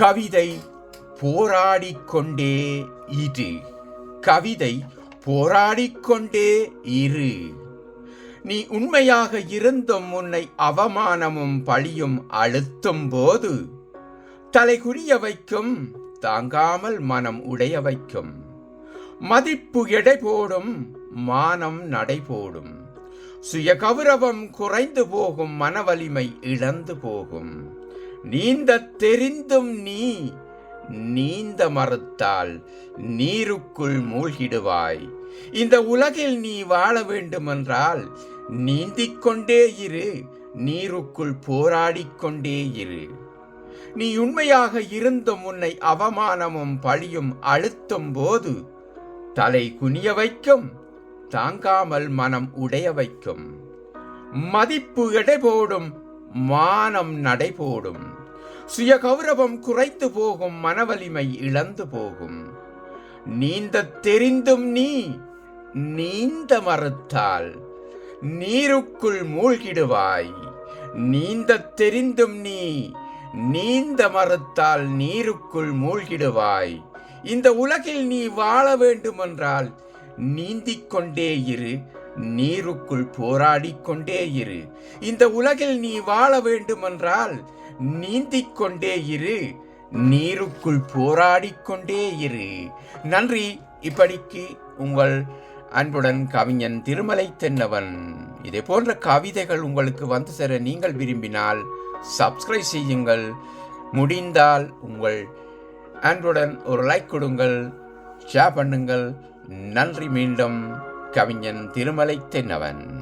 கவிதை போராடிக்கொண்டே இரு. கவிதை போராடிக்கொண்டே இரு. நீ உண்மையாக இருந்தும் உன்னை அவமானமும் பழியும் அழுத்தும் போது தலைகுனிய வைக்கும் தாங்காமல் மனம் உடைய வைக்கும் மதிப்பு எடை போடும் மானம் நடை போடும். சுய கௌரவம் குறைந்து போகும் மனவலிமை இழந்து போகும். நீந்த தெரிந்தும் நீ நீந்த மறுத்தால் நீருக்குள் மூழ்கிடுவாய். இந்த உலகில் நீ வாழ வேண்டுமென்றால் நீந்திக் கொண்டே இரு நீருக்குள் போராடிக்கொண்டே இரு. நீ உண்மையாக இருந்தும் உன்னை அவமானமும் பழியும் அழுத்தும் போது தலை குனிய வைக்கும் தாங்காமல் மனம் உடைய வைக்கும். மதிப்பு எடை போடும் மானம் நடை போடும். சுய கௌரவம் குறைத்து போகும் மனவலிமை இழந்து போகும். நீந்த தெரிந்தும் நீ நீந்த மறுத்தால் நீருக்குள் மூழ்கிடுவாய். நீந்த தெரிந்தும் நீ நீந்த மறுத்தால் நீருக்குள் மூழ்கிடுவாய். இந்த உலகில் நீ வாழ வேண்டுமென்றால் நீந்திக் கொண்டே இரு நீருக்குள் போராடிக் கொண்டே இரு. இந்த உலகில் நீ வாழ வேண்டுமென்றால் நீந்திக் கொண்டே இரு. நீருக்குள் போராடிக்கொண்டே இரு. நன்றி. இப்படிக்கு உங்கள் அன்புடன் கவிஞன் திருமலை தென்னவன். இதே போன்ற கவிதைகள் உங்களுக்கு வந்து சேர நீங்கள் விரும்பினால் சப்ஸ்கிரைப் செய்யுங்கள். முடிந்தால் உங்கள் அன்புடன் ஒரு லைக் கொடுங்கள். ஷேர் பண்ணுங்கள். நன்றி மீண்டும். கவிஞன் திருமலை தென்னவன்.